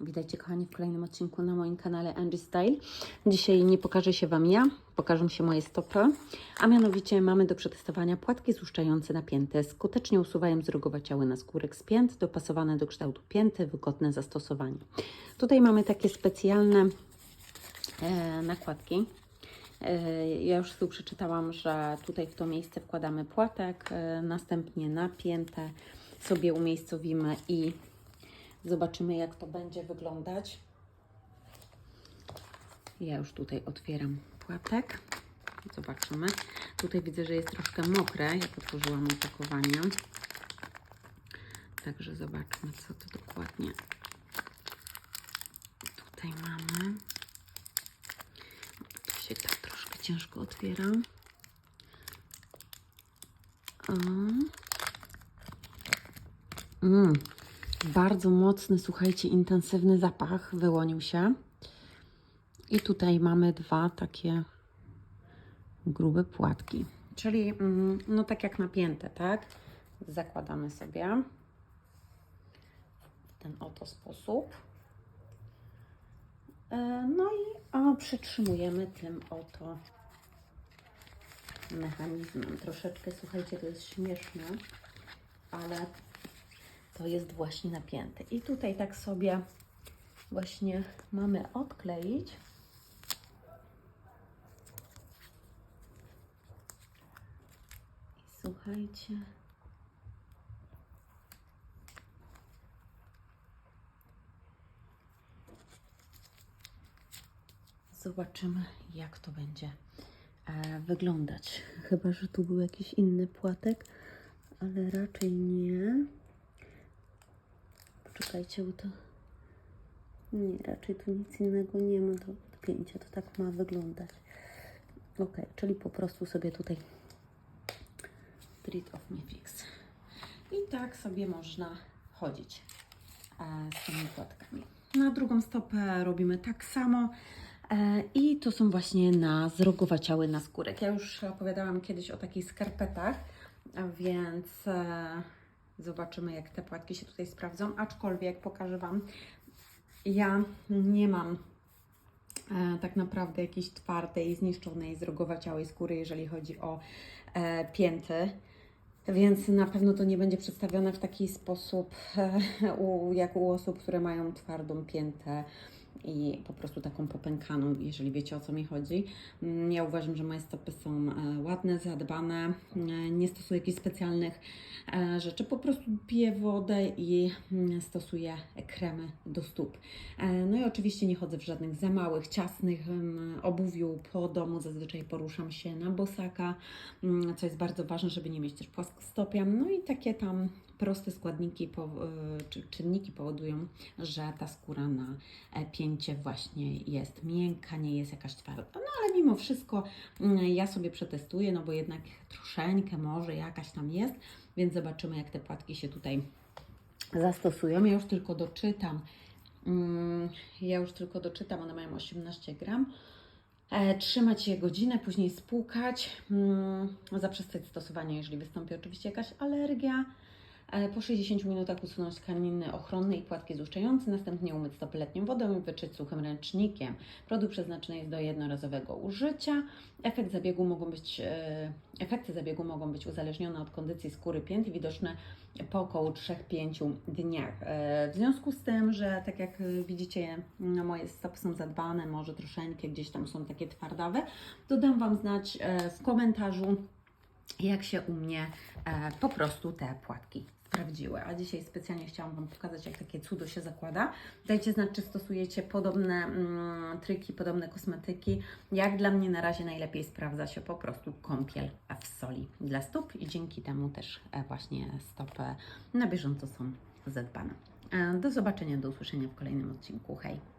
Witajcie kochani w kolejnym odcinku na moim kanale Angie Style. Dzisiaj nie pokażę się Wam ja, pokażą się moje stopy, a mianowicie mamy do przetestowania płatki złuszczające napięte. Skutecznie usuwają zrogowaciały na skórek z pięt, dopasowane do kształtu pięty, wygodne zastosowanie. Tutaj mamy takie specjalne e, nakładki. E, Ja już tu przeczytałam, że tutaj w to miejsce wkładamy płatek, e, następnie napięte sobie umiejscowimy i zobaczymy jak to będzie wyglądać. Ja już tutaj otwieram płatek. Zobaczymy. Tutaj widzę, że jest troszkę mokre, jak otworzyłam opakowanie. Także zobaczmy, co to dokładnie tutaj mamy. To się tak troszkę ciężko otwiera. O. Mm. Bardzo mocny, słuchajcie, intensywny zapach wyłonił się. I tutaj mamy dwa takie grube płatki. Czyli mm, no tak jak napięte, tak? Zakładamy sobie w ten oto sposób. E, No i a, przytrzymujemy tym oto mechanizmem. Troszeczkę, słuchajcie, to jest śmieszne, ale to jest właśnie napięte. I tutaj tak sobie właśnie mamy odkleić. I słuchajcie. Zobaczymy, jak to będzie e, wyglądać. Chyba, że tu był jakiś inny płatek, ale raczej nie. Poczekajcie, bo to. Nie, raczej tu nic innego nie ma do odpięcia. To tak ma wyglądać. Ok, czyli po prostu sobie tutaj Treat of Me Fix. I tak sobie można chodzić e, z tymi płatkami. Na drugą stopę robimy tak samo. E, I to są właśnie na zrogowaciały na skórek. Ja już opowiadałam kiedyś o takich skarpetach, więc e, zobaczymy, jak te płatki się tutaj sprawdzą. Aczkolwiek pokażę Wam, ja nie mam e, tak naprawdę jakiejś twardej, zniszczonej, zrogowaciałej skóry, jeżeli chodzi o e, pięty. Więc na pewno to nie będzie przedstawione w taki sposób, e, u, jak u osób, które mają twardą piętę i po prostu taką popękaną, jeżeli wiecie o co mi chodzi. Mm, Ja uważam, że moje stopy są e, ładne, zadbane, e, nie stosuję jakichś specjalnych e, rzeczy, po prostu piję wodę i mm, stosuję kremy do stóp. No i oczywiście nie chodzę w żadnych za małych, ciasnych em, obuwiu po domu, zazwyczaj poruszam się na bosaka, mm, co jest bardzo ważne, żeby nie mieć też płaskostopia. No i takie tam proste składniki czy czynniki powodują, że ta skóra na e, pięcie właśnie jest miękka, nie jest jakaś twarda. No ale mimo wszystko mm, ja sobie przetestuję, no bo jednak troszeczkę może jakaś tam jest, więc zobaczymy jak te płatki się tutaj zastosują. Ja już tylko doczytam. Mm, Ja już tylko doczytam, one mają 18 gram. E, trzymać je godzinę, później spłukać, mm, zaprzestać stosowania, jeżeli wystąpi oczywiście jakaś alergia. Po 60 minutach usunąć tkaniny ochronne i płatki złuszczające, następnie umyć stopy letnią wodą i wyczyć suchym ręcznikiem. Produkt przeznaczony jest do jednorazowego użycia. Efekt zabiegu mogą być, e, efekty zabiegu mogą być uzależnione od kondycji skóry pięt i widoczne po około 3-5 dniach. E, W związku z tym, że tak jak widzicie, no, moje stopy są zadbane, może troszeczkę gdzieś tam są takie twardawe, to dam Wam znać e, w komentarzu, jak się u mnie po prostu te płatki sprawdziły. A dzisiaj specjalnie chciałam Wam pokazać, jak takie cudo się zakłada. Dajcie znać, czy stosujecie podobne mm, triki, podobne kosmetyki. Jak dla mnie na razie najlepiej sprawdza się po prostu kąpiel w soli dla stóp i dzięki temu też e, właśnie stopy na bieżąco są zadbane. E, do zobaczenia, do usłyszenia w kolejnym odcinku. Hej!